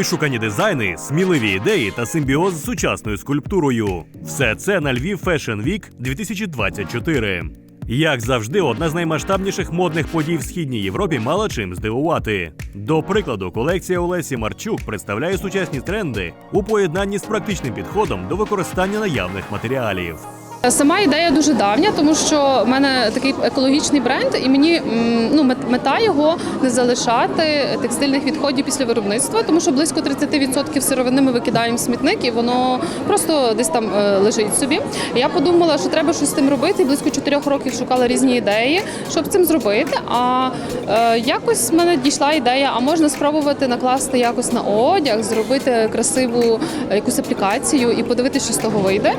Вишукані дизайни, сміливі ідеї та симбіоз з сучасною скульптурою. Все це на Львів Fashion Week 2024. Як завжди, одна з наймасштабніших модних подій в східній Європі мала чим здивувати. До прикладу, колекція Олесі Марчук представляє сучасні тренди у поєднанні з практичним підходом до використання наявних матеріалів. Сама ідея дуже давня, тому що в мене такий екологічний бренд, і мені ну мет- мета його не залишати текстильних відходів після виробництва, тому що близько 30% сировини ми викидаємо в смітник, і воно просто десь там е, лежить собі. Я подумала, що треба щось з тим робити. Близько 4 років шукала різні ідеї, щоб цим зробити. А е, якось в мене дійшла ідея, а можна спробувати накласти якось на одяг, зробити красиву е, якусь аплікацію і подивитися, що з того вийде.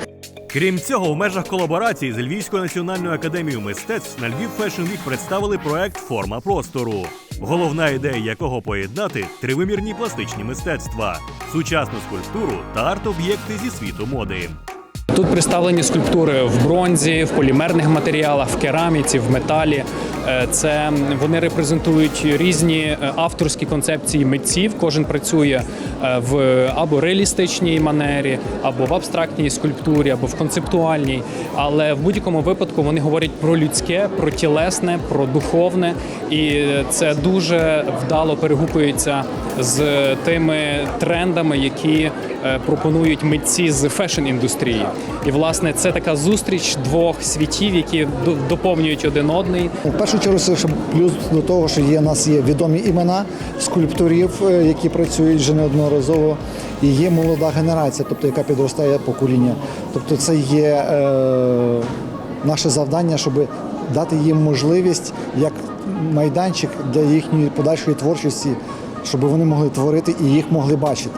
Крім цього, у межах колаборації з Львівською національною академією мистецтв на Львів Fashion Week представили проект Форма простору, головна ідея якого поєднати тривимірні пластичні мистецтва, сучасну скульптуру та арт-об'єкти зі світу моди. Тут представлені скульптури в бронзі, в полімерних матеріалах, в кераміці, в металі. Е, Це вони репрезентують різні е, авторські концепції митців. Кожен працює е, в або реалістичній манері, або в абстрактній скульптурі, або в концептуальній. Але в будь-якому випадку вони говорять про людське, про тілесне, про духовне, і це дуже вдало перегукується з тими трендами, які пропонують митці з фешн-індустрії. І власне це така зустріч двох світів, які доповнюють один одний. В першу чергу це ще плюс до того, що є у нас є відомі імена скульпторів, е, які працюють вже неодноразово, і є молода генерація, тобто яка підростає покоління. Тобто, це є е, наше завдання, щоб дати їм можливість як майданчик для їхньої подальшої творчості, щоб вони могли творити і їх могли бачити.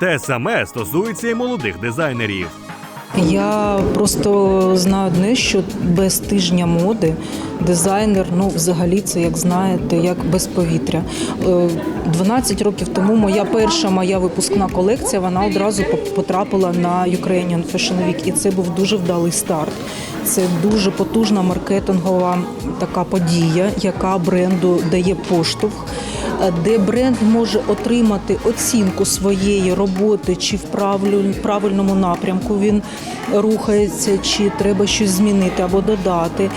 Те саме стосується і молодих дизайнерів. Я просто знаю одне, що без тижня моди дизайнер, ну взагалі це як знаєте, як без повітря. Е, 12 років тому моя перша моя випускна колекція, вона одразу потрапила на Ukrainian Fashion Week, і це був дуже вдалий старт. Це дуже потужна маркетингова така подія, яка бренду дає поштовх, е, де бренд може отримати оцінку своєї роботи, чи в правильному напрямку він рухається, чи треба щось змінити або додати.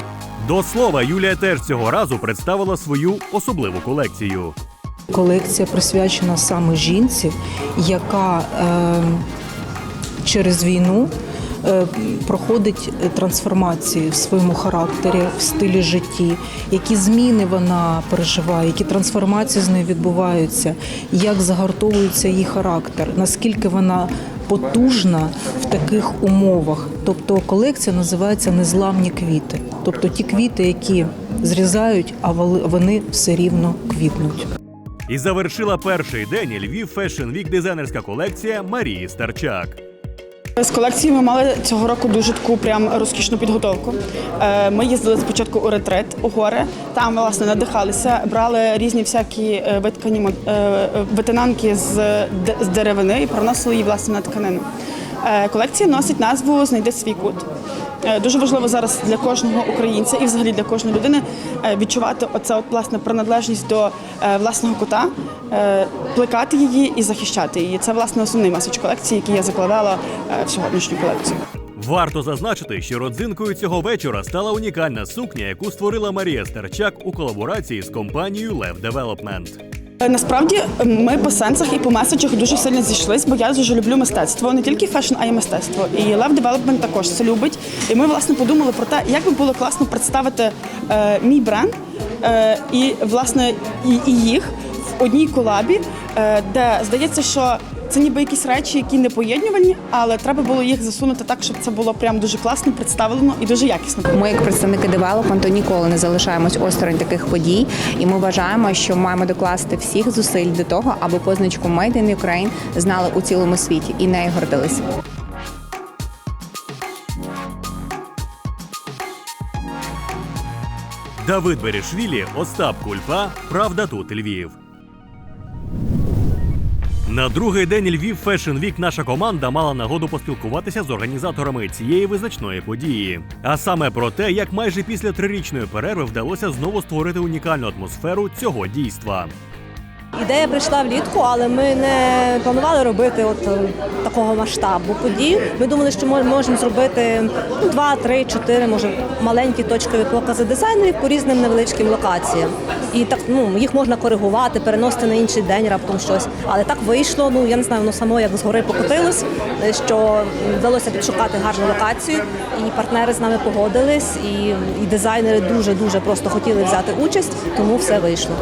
До слова, Юлія теж цього разу представила свою особливу колекцію. Колекція присвячена саме жінці, яка е, через війну проходить трансформації в своєму характері, в стилі житті, які зміни вона переживає, які трансформації з нею відбуваються, як загартовується її характер, наскільки вона потужна в таких умовах. Тобто колекція називається Незламні квіти, тобто ті квіти, які зрізають, а вони все рівно квітнуть. І завершила перший день Львів Fashion Week дизайнерська колекція Марії Старчак. З колекції ми мали цього року дуже таку прям розкішну підготовку. Е, Ми їздили спочатку у ретрит у гори. Там власне надихалися, брали різні всякі е, виткані е, витинанки з, де- з деревини і приносили її власне на тканину. Е, Колекція носить назву Знайди свій кут. Е, Дуже важливо зараз для кожного українця і взагалі для кожної людини е, відчувати оце от, власне приналежність до власного кута, плекати її і захищати її. Це власне основний меседж колекції, який я закладала в сьогоднішню колекцію. Варто зазначити, що родзинкою цього вечора стала унікальна сукня, яку створила Марія Старчак у колаборації з компанією Лев Девелопмент. Е, Насправді ми по сенсах і по меседжах дуже сильно зійшлись, бо я дуже люблю мистецтво, не тільки фешн, а й мистецтво. І Love Development також це любить. І ми власне подумали про те, як би було класно представити е, мій бренд е, і власне і, і їх в одній колабі, е, де здається, що це ніби якісь речі, які не поєднувальні, але треба було їх засунути так, щоб це було прям дуже класно представлено і дуже якісно. Ми, як представники девелопменту, ніколи не залишаємось осторонь таких подій, і ми вважаємо, що маємо докласти всіх зусиль до того, аби позначку Made in Ukraine знали у цілому світі і нею гордилися. Давид Берішвілі, Остап Кульпа. Правда тут Львів. На другий день Львів Fashion Week наша команда мала нагоду поспілкуватися з організаторами цієї визначної події. А саме про те, як майже після трирічної перерви вдалося знову створити унікальну атмосферу цього дійства. Ідея прийшла влітку, але ми не планували робити от е, такого масштабу подій. Ми думали, що ми можемо зробити ну, два, три, чотири, може маленькі точкові покази дизайнерів по різним невеличким локаціям. І так ну їх можна коригувати, переносити на інший день раптом щось. Але так вийшло. Ну я не знаю, воно само як згори покотилось, е, що вдалося підшукати гарну локацію, і партнери з нами погодились, і, і дизайнери дуже дуже просто хотіли взяти участь, тому все вийшло.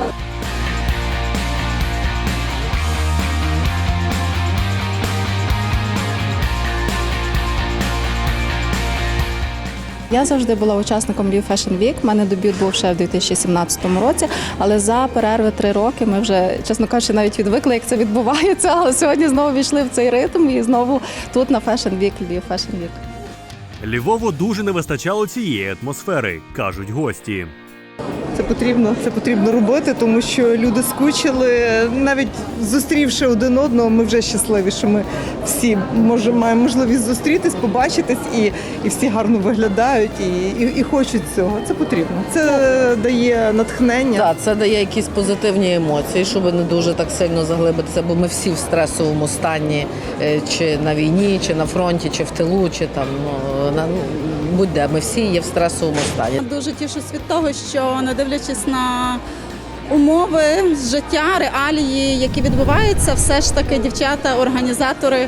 Я завжди була учасником Львів Fashion Week. У мене дебют був ще в 2017 році, але за перерви три роки ми вже, чесно кажучи, навіть відвикли, як це відбувається. Але сьогодні знову війшли в цей ритм і знову тут на Fashion Week, Львів Fashion Week. Львову дуже не вистачало цієї атмосфери, кажуть гості. Це потрібно, це потрібно робити, тому що люди скучили. Навіть зустрівши один одного, ми вже щасливі, що ми всі може, маємо можливість зустрітись, побачитись, і, і всі гарно виглядають і, і, і хочуть цього. Це потрібно. Це дає натхнення. Так, це дає якісь позитивні емоції, щоб не дуже так сильно заглибитися, бо ми всі в стресовому стані, е, чи на війні, чи на фронті, чи в тилу, чи там ну, на ну, будь-де. Ми всі є в стресовому стані. Дуже тішусь від того, що не дивлячись на умови життя, реалії, які відбуваються, все ж таки дівчата, організатори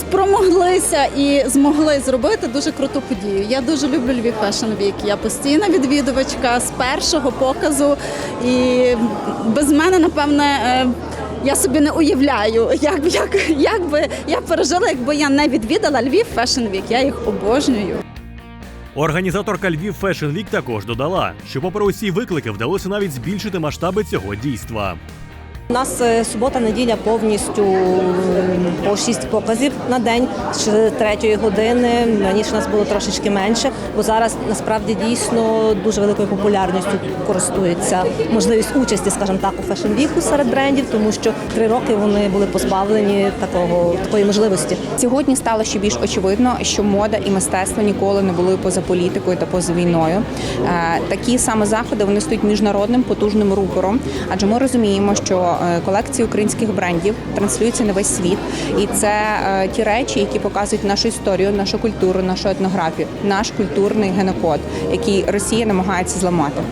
спромоглися і змогли зробити дуже круту подію. Я дуже люблю Львів Fashion Week. Я постійна відвідувачка з першого показу, і без мене, напевне. е, Я собі не уявляю, як, як, як би я пережила, якби я не відвідала Львів Fashion Week. Я їх обожнюю. Організаторка Львів Fashion Week також додала, що попри усі виклики вдалося навіть збільшити масштаби цього дійства. У нас е, субота-неділя повністю по 6 показів на день з 3 години. Раніше нас було трошечки менше, бо зараз насправді дійсно дуже великою популярністю користується можливість участі, скажімо так, у фешн-віку серед брендів, тому що три роки вони були позбавлені такого такої можливості. Сьогодні стало ще більш очевидно, що мода і мистецтво ніколи не були поза політикою та поза війною. Е, Такі саме заходи вони стають міжнародним потужним рупором, адже ми розуміємо, що е, колекції українських брендів транслюються на весь світ, і це е, ті речі, які показують нашу історію, нашу культуру, нашу етнографію, наш культурний генокод, який Росія намагається зламати.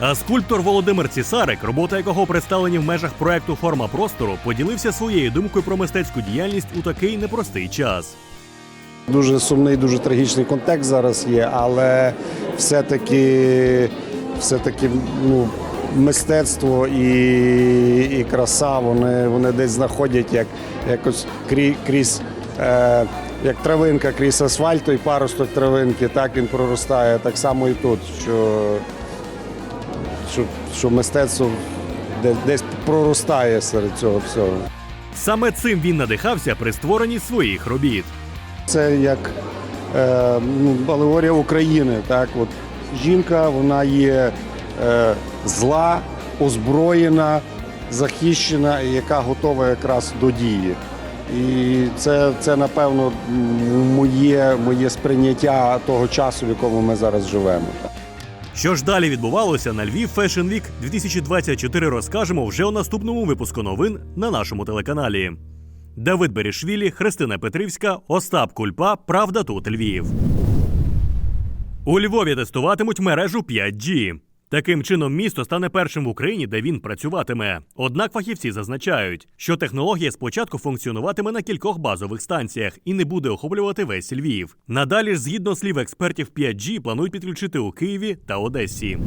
А скульптор Володимир Цісарик, робота якого представлені в межах проекту Форма простору, поділився своєю думкою про мистецьку діяльність у такий непростий час. Дуже сумний, дуже трагічний контекст зараз є, але все-таки, все-таки ну, мистецтво і, і краса вони, вони десь знаходять як, якось крі, крізь. Е, як травинка крізь асфальт, той паросток травинки, так він проростає. Так само і тут, що, що, що мистецтво десь, десь проростає серед цього всього. Саме цим він надихався при створенні своїх робіт. Це як е, ну, алегорія України. Так? От жінка вона є зла, озброєна, захищена, яка готова якраз до дії. І це, це напевно, моє, моє сприйняття того часу, в якому ми зараз живемо. Що ж далі відбувалося на Львів Fashion Week 2024 розкажемо вже у наступному випуску новин на нашому телеканалі. Давид Берішвілі, Христина Петрівська, Остап Кульпа. Правда тут Львів. У Львові тестуватимуть мережу 5G. Таким чином, місто стане першим в Україні, де він працюватиме. Однак фахівці зазначають, що технологія спочатку функціонуватиме на кількох базових станціях і не буде охоплювати весь Львів. Надалі ж, згідно слів експертів 5G, планують підключити у Києві та Одесі.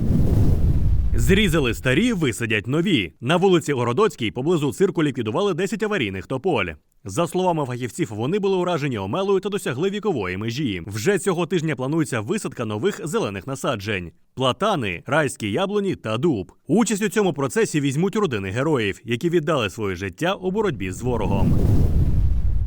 Зрізали старі, висадять нові. На вулиці Городоцькій поблизу цирку ліквідували 10 аварійних тополь. За словами фахівців, вони були уражені омелою та досягли вікової межі. Вже цього тижня планується висадка нових зелених насаджень: платани, райські яблуні та дуб. Участь у цьому процесі візьмуть родини героїв, які віддали своє життя у боротьбі з ворогом.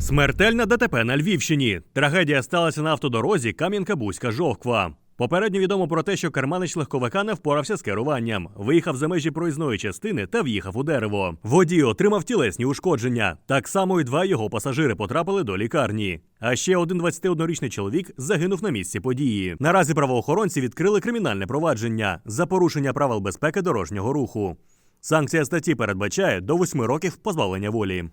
Смертельна ДТП на Львівщині. Трагедія сталася на автодорозі Кам'янка-Бузька-Жовква. Попередньо відомо про те, що керманич легковика не впорався з керуванням, виїхав за межі проїзної частини та в'їхав у дерево. Водій отримав тілесні ушкодження. Так само і два його пасажири потрапили до лікарні. А ще один 21-річний чоловік загинув на місці події. Наразі правоохоронці відкрили кримінальне провадження за порушення правил безпеки дорожнього руху. Санкція статті передбачає до 8 років позбавлення волі.